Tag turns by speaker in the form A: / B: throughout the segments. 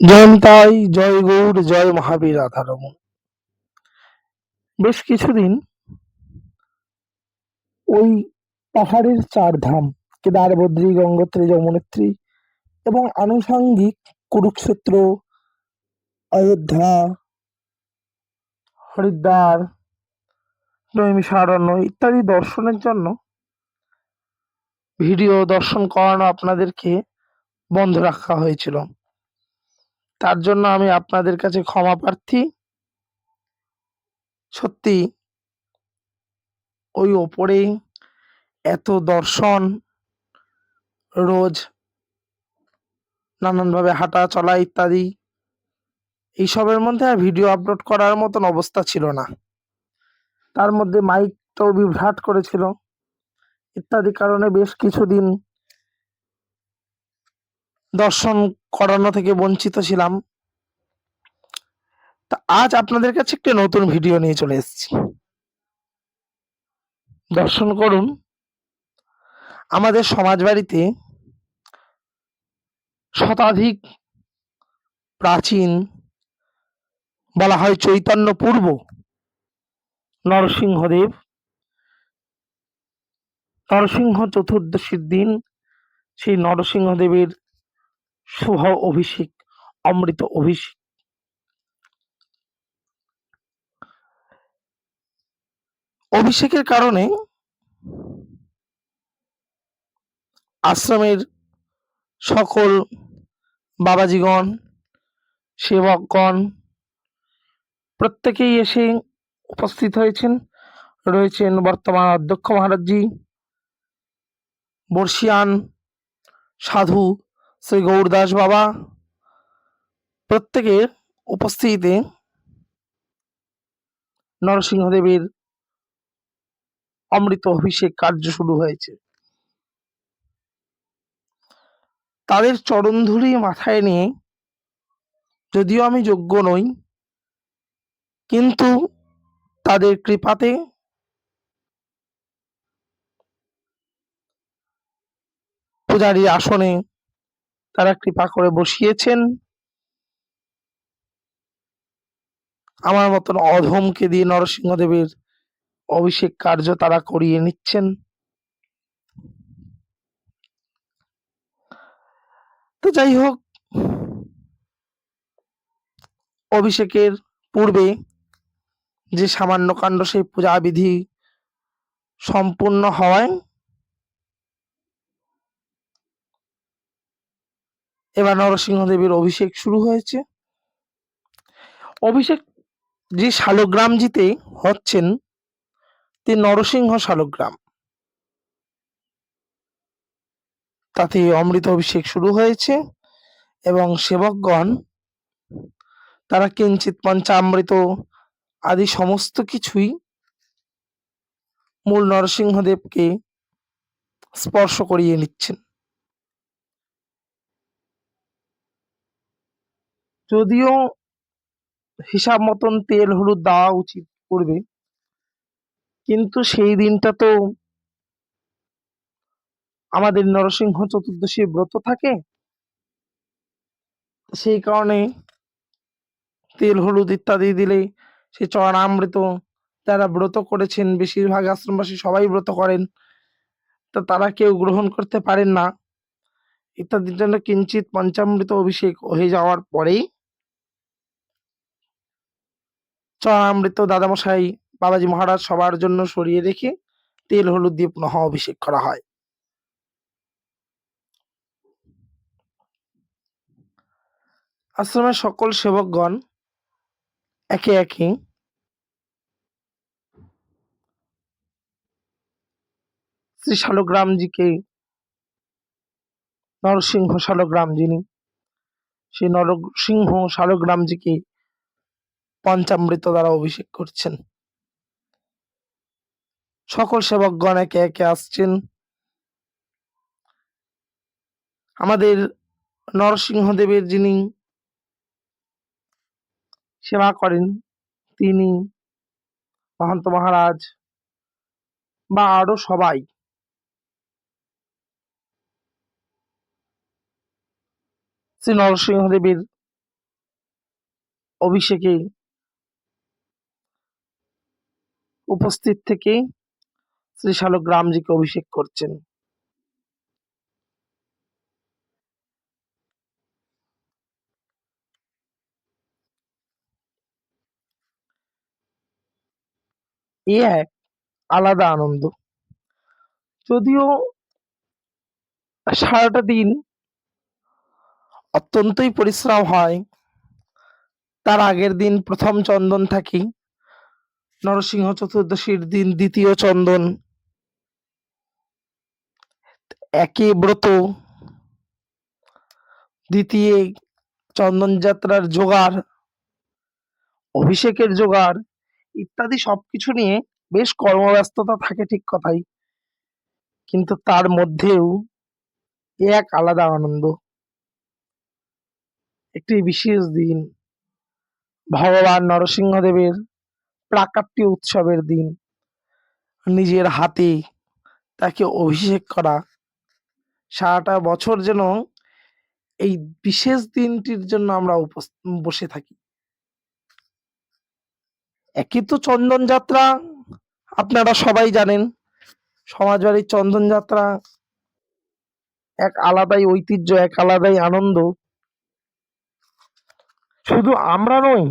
A: জয়ন্তাই জয় গৌর জয় মহাবীর রাধারমণ বেশ কিছুদিন ওই পাহাড়ের চার ধাম কেদার বদ্রী গঙ্গোত্রী, যমুনেত্রী এবং আনুষঙ্গিক কুরুক্ষেত্র, অযোধ্যা, হরিদ্বার, নৈমিষারণ্য ইত্যাদি দর্শনের জন্য ভিডিও দর্শন করানো আপনাদেরকে বন্ধ রাখা হয়েছিল। তার জন্য আমি আপনাদের কাছে ক্ষমা প্রার্থী। সত্যি, ওই ওপরে এত দর্শন, রোজ নানানভাবে হাঁটা, চলা ইত্যাদি, এইসবের মধ্যে আর ভিডিও আপলোড করার মতন অবস্থা ছিল না। তার মধ্যে মাইকটাও বিভ্রাট করেছিল। ইত্যাদি কারণে বেশ কিছুদিন দর্শন করানো থেকে বঞ্চিত ছিলাম। তা আজ আপনাদের কাছে একটি নতুন ভিডিও নিয়ে চলে এসেছি। দর্শন করুন। আমাদের সমাজ বাড়িতে শতাধিক প্রাচীন বলা হয় চৈতন্য পূর্ব নরসিংহদেব। নরসিংহ চতুর্দশীর দিন সেই নরসিংহদেবের শুভ অভিষেক, অমৃত অভিষেক। অভিষেকের কারণে আশ্রমের সকল বাবাজিগণ, সেবকগণ প্রত্যেকেই এসে উপস্থিত হয়েছেন। রয়েছেন বর্তমান অধ্যক্ষ মহারাজজি, বর্ষিয়ান সাধু শ্রী গৌরদাস বাবা প্রত্যেকের উপস্থিতিতে নরসিংহদেবের অমৃত অভিষেক কার্য শুরু হয়েছে। তাদের চরণধুলি মাথায় নিয়ে যদিও আমি যোগ্য নই, কিন্তু তাদের কৃপাতে পূজারীর আসনে তারা কৃপা করে বসিয়েছেন। আমার মতন অধমকে দিয়ে নরসিংহদেবের অভিষেক কার্য তারা করিয়ে নিচ্ছেন। তো যাই হোক, অভিষেকের পূর্বে যে সামান্য কাণ্ড, সেই পূজাবিধি সম্পূর্ণ হওয়ায় এবার নরসিংহদেবের অভিষেক শুরু হয়েছে। অভিষেক যে শালগ্রামজিতে হচ্ছেন, তিনি নরসিংহ শালগ্রাম। তাতে অমৃত অভিষেক শুরু হয়েছে এবং সেবকগণ, তারা কিঞ্চিত পঞ্চামৃত আদি সমস্ত কিছুই মূল নরসিংহদেবকে স্পর্শ করিয়ে নিচ্ছেন। যদিও হিসাব মতন তেল, হলুদ দেওয়া উচিত করবে। কিন্তু সেই দিনটা তো আমাদের নরসিংহ চতুর্দশী ব্রত থাকে, সেই কারণে তেল, হলুদ ইত্যাদি দিলে সে চরণামৃত যারা ব্রত করেছেন, বেশিরভাগ আশ্রমবাসী সবাই ব্রত করেন, তো তারা কেউ গ্রহণ করতে পারেন না। ইত্যাদির জন্য কিঞ্চিত পঞ্চামৃত অভিষেক হয়ে যাওয়ার পরেই চরণামৃত দাদামশাই বাবাজি মহারাজ সবার জন্য সরিয়ে রেখে তেল, হলুদ দিয়ে পুনঃ অভিষেক করা হয়। আশ্রমের সকল সেবকগণ একে একে শ্রী শালগ্রামজিকে নরসিংহ শালগ্রাম যিনি সেই নরসিংহ শালগ্রামজিকে পঞ্চামৃত দ্বারা অভিষেক করছেন। সকল সেবকগণ একে একে আসছেন। আমাদের নরসিংহদেবের যিনি সেবা করেন, তিনি মহান্ত মহারাজ বা আরও সবাই শ্রী নরসিংহদেবের অভিষেকে উপস্থিত থেকে শ্রী শালগ্রামজিকে অভিষেক করছেন। এ এক আলাদা আনন্দ। যদিও সারাটা দিন অত্যন্তই পরিশ্রম হয়, তার আগের দিন প্রথম চন্দন থাকি। নরসিংহ চতুর্দশীর দিন দ্বিতীয় চন্দন। একে ব্রত। দ্বিতীয় চন্দন যাত্রার জোগাড়, অভিষেকের জোগাড় ইত্যাদি সবকিছু নিয়ে বেশ কর্মব্যস্ততা থাকে ঠিক কথাই। কিন্তু তার মধ্যেও এক আলাদা আনন্দ। একটি বিশেষ দিন, ভগবান নরসিংহদেবের প্রাকাট্য উৎসবের দিন। নিজের হাতে তাকে অভিষেক করা। সারাটা বছর যেন এই বিশেষ দিনটির জন্য আমরা বসে থাকি। একই তো চন্দন যাত্রা, আপনারা সবাই জানেন। সমাজবাড়ির চন্দন যাত্রা এক আলাদাই ঐতিহ্য, এক আলাদাই আনন্দ। শুধু আমরা নই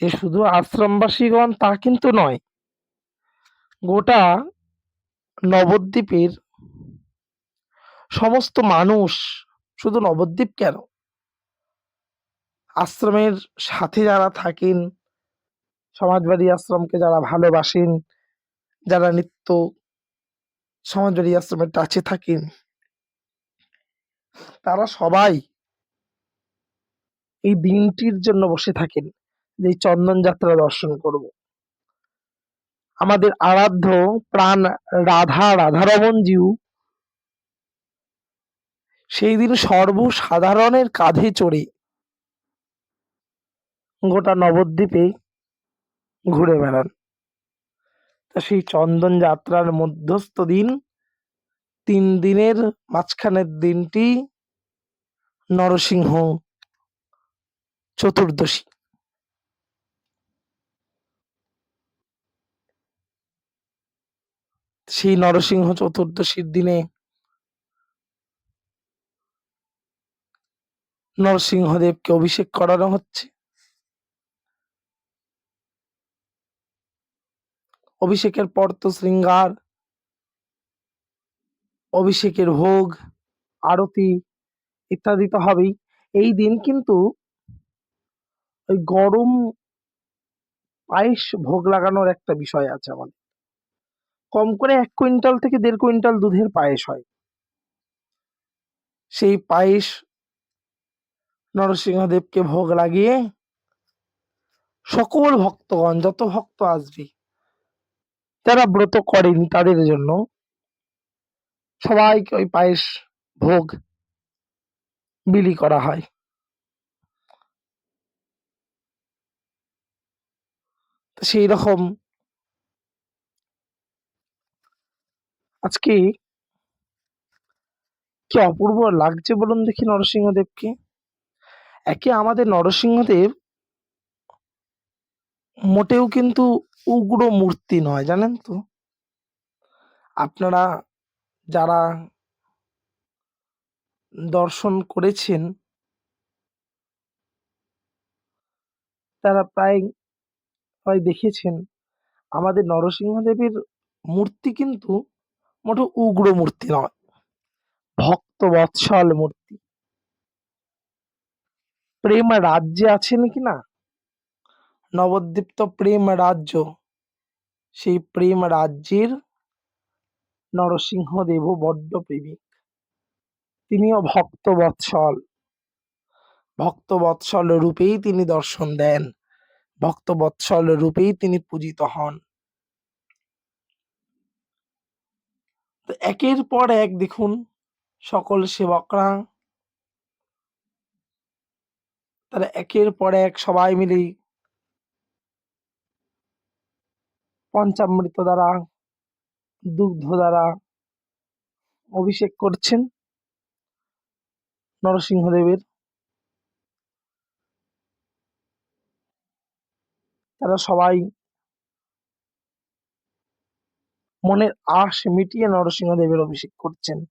A: যে শুধু আশ্রমবাসীগণ তা কিন্তু নয়, গোটা নবদ্বীপের সমস্ত মানুষ শুধু নবদ্বীপ কেন? আশ্রমের সাথে যারা থাকেন, সমাজবাড়ি আশ্রমকে যারা ভালোবাসেন, যারা নিত্য সমাজবাড়ি আশ্রমের টাচে থাকেন, তারা সবাই এই দিনটির জন্য বসে থাকেন। যে চন্দন যাত্রা দর্শন করব। আমাদের আরাধ্য প্রাণ রাধা রাধারমন জিউ সেই দিন সর্বসাধারণের কাঁধে চড়ে গোটা নবদ্বীপে ঘুরে বেড়ান। তা সেই চন্দন যাত্রার মধ্যস্থ দিন তিন দিনের মাঝখানের দিনটি নরসিংহ চতুর্দশী। সেই নরসিংহ চতুর্দশীর দিনে নরসিংহদেবকে অভিষেক করানো হচ্ছে। অভিষেকের পর তো শৃঙ্গার, অভিষেকের ভোগ, আরতি ইত্যাদি তো হবেই। এই দিন কিন্তু ওই গরম পায়েস ভোগ লাগানোর একটা বিষয় আছে আমাদের। কম করে এক কুইন্টাল থেকে দেড় কুইন্টাল দুধের পায়েস হয়। সেই পায়েস নরসিংহদেবকে ভোগ লাগিয়ে সকল ভক্তগণ, যত ভক্ত আসবে, যারা ব্রত করেনি তাদের জন্য সবাইকে ওই পায়েস ভোগ বিলি করা হয়। সেই রকম আজকে কি অপূর্ব লাগছে বলুন দেখি নরসিংহদেবকে। একে আমাদের নরসিংহদেব মোটেও কিন্তু উগ্র মূর্তি নয়, জানেন তো? আপনারা যারা দর্শন করেছেন, তারা প্রায় প্রায় দেখেছেন, আমাদের নরসিংহদেবের মূর্তি কিন্তু মোটো উগ্র মূর্তি নয়, ভক্ত বৎসল মূর্তি। প্রেম রাজ্যে আছে নাকি না? নবদ্বীপ তো প্রেম রাজ্য, সেই প্রেম রাজ্যের নরসিংহদেবও বড্ড প্রেমিক। তিনিও ভক্ত বৎসল। ভক্ত বৎসল রূপেই তিনি দর্শন দেন। ভক্ত বৎসল রূপেই তিনি পূজিত হন। তো একের পর এক দেখুন, সকল সেবকরা তারা একের পর এক সবাই মিলে পঞ্চামৃত দ্বারা, দুগ্ধ দ্বারা অভিষেক করছেন নরসিংহদেবের। তারা সবাই মনের আশ মিটিয়ে নরসিংহদেবের অভিষেক করছেন।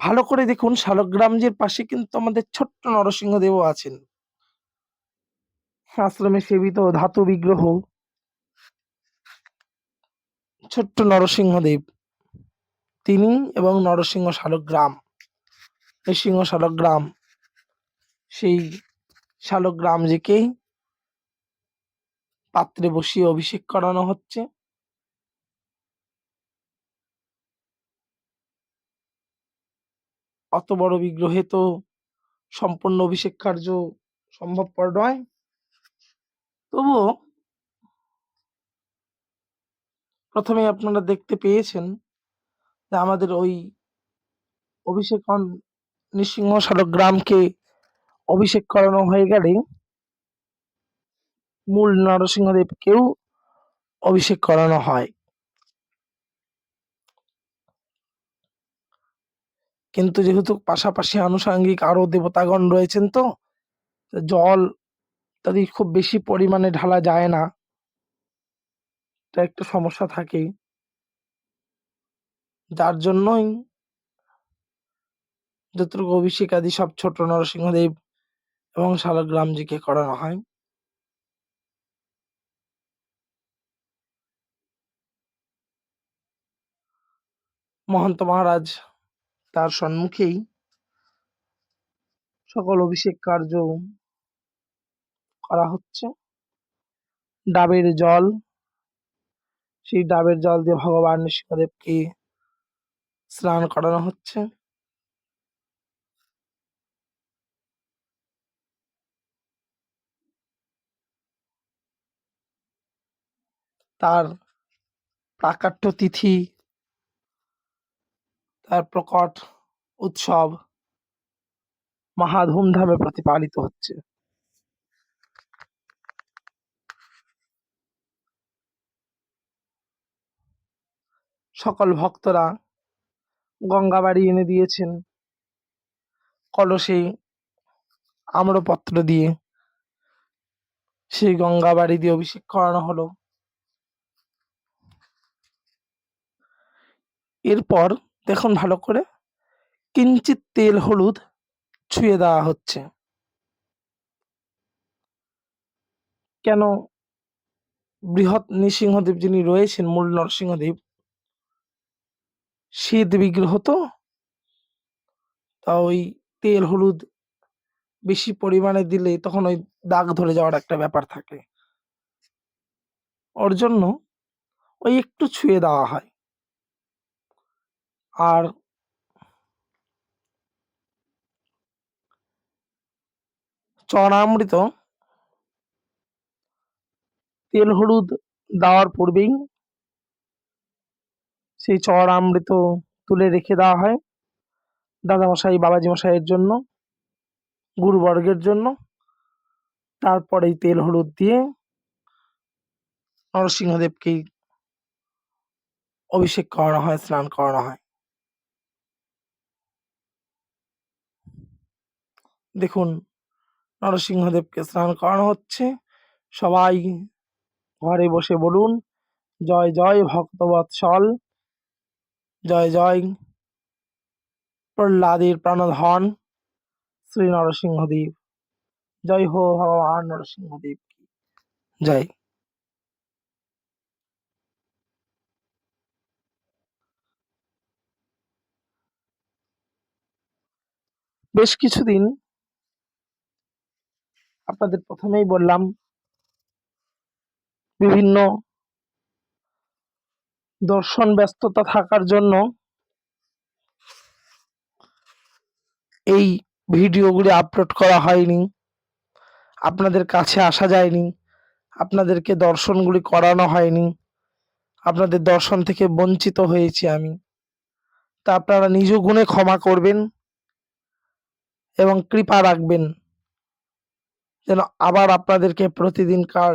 A: ভালো করে দেখুন, শালগ্রামজির পাশে কিন্তু আমাদের ছোট্ট নরসিংহদেবও আছেন। আশ্রমে সেবিত ধাতু বিগ্রহ। ছোট্ট নরসিংহদেব। তিনি এবং নরসিংহ শালগ্রাম। নৃসিংহ শালগ্রাম। সেই শালগ্রামজিকে পাত্রে বসিয়ে অভিষেক করানো হচ্ছে। অত বড় বিগ্রহে তো সম্পূর্ণ অভিষেক কার্য সম্ভবপর নয়। তবুও প্রথমে আপনারা দেখতে পেয়েছেন যে আমাদের ওই অভিষেকন নৃসিংহ শালগ্রামকে অভিষেক করানো হয়ে গেলে মূল নরসিংহদেবকেও অভিষেক করানো হয়। কিন্তু যেহেতু পাশাপাশি আনুষাঙ্গিক আরও দেবতাগণ রয়েছেন তো জল তাদের খুব বেশি পরিমাণে ঢালা যায় না। তা একটা সমস্যা থাকে যার জন্যই যতটুকু অভিষেক আদি সব ছোট নরসিংহদেব এবং শালগ্রামজিকে করানো হয়। মহন্ত মহারাজ তার সম্মুখেই সকল অভিষেক কার্য করা হচ্ছে। ডাবের জল, সেই ডাবের জল দিয়ে ভগবান নৃসিংহদেবকে স্নান করানো হচ্ছে। তার প্রাকাট্য তিথি তার প্রকট উৎসব মহা ধুমধামে প্রতিপালিত হচ্ছে। সকল ভক্তরা গঙ্গা বাড়ি এনে দিয়েছেন। কলসে, আম্রপত্র দিয়ে সেই গঙ্গা বাড়ি দিয়ে অভিষেক করানো হলো। এরপর দেখুন ভালো করে কিঞ্চিত তেল হলুদ ছুঁয়ে দেওয়া হচ্ছে। কেন বৃহৎ নৃসিংহদেব যিনি রয়েছেন, মূল নরসিংহদেব, শীত বিগ্রহ তো, তা ওই তেল হলুদ বেশি পরিমাণে দিলে তখন ওই দাগ ধরে যাওয়ার একটা ব্যাপার থাকে। ওর জন্য ওই একটু ছুঁয়ে দেওয়া হয়। আর চরণামৃত, তেল হলুদ দেওয়ার পূর্বেই সেই চরণামৃত তুলে রেখে দেওয়া হয় দাদামশাই বাবাজি মশাইয়ের জন্য, গুরুবর্গের জন্য। তারপরে তেল হলুদ দিয়ে নরসিংহদেবকে অভিষেক করানো হয়, স্নান করানো হয়। দেখুন, নরসিংহদেবকে স্নান করানো হচ্ছে। সবাই ঘরে বসে বলুন, জয় জয় ভক্তবৎসল জয় জয় প্রহ্লাদের প্রাণধন শ্রী নরসিংহদেব। জয় হো ভগবান নরসিংহদেব জয়। বেশ কিছুদিন আপনাদের প্রথমেই বললাম, বিভিন্ন দর্শন ব্যস্ততা থাকার জন্য এই ভিডিওগুলি আপলোড করা হয়নি। আপনাদের কাছে আসা যায়নি। আপনাদেরকে দর্শনগুলি করানো হয়নি। আপনাদের দর্শন থেকে বঞ্চিত হয়েছি আমি। তা আপনারা নিজ গুণে ক্ষমা করবেন এবং কৃপা রাখবেন। যেন আবার আপনাদেরকে প্রতিদিনকার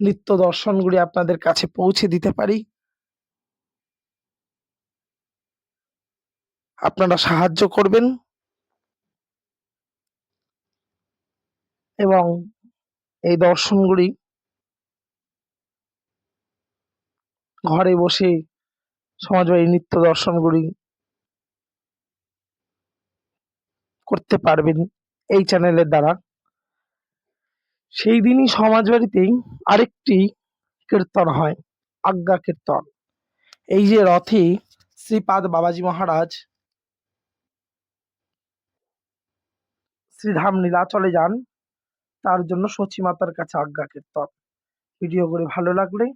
A: নিত্য দর্শনগুলি আপনাদের কাছে পৌঁছে দিতে পারি। আপনারা সাহায্য করবেন। এবং এই দর্শনগুলি ঘরে বসে সমাজবাড়ি নিত্য দর্শনগুলি করতে পারবেন এই চ্যানেলের দ্বারা। সেই দিনই সমাজ বাড়িতেই আরেকটি কীর্তন হয়, আজ্ঞা কীর্তন। এই যে রথে শ্রীপাদ বাবাজি মহারাজ শ্রীধাম নীলাচলে যান, তার জন্য সচিমাতার কাছে আজ্ঞা কীর্তন। ভিডিও করে ভালো লাগলে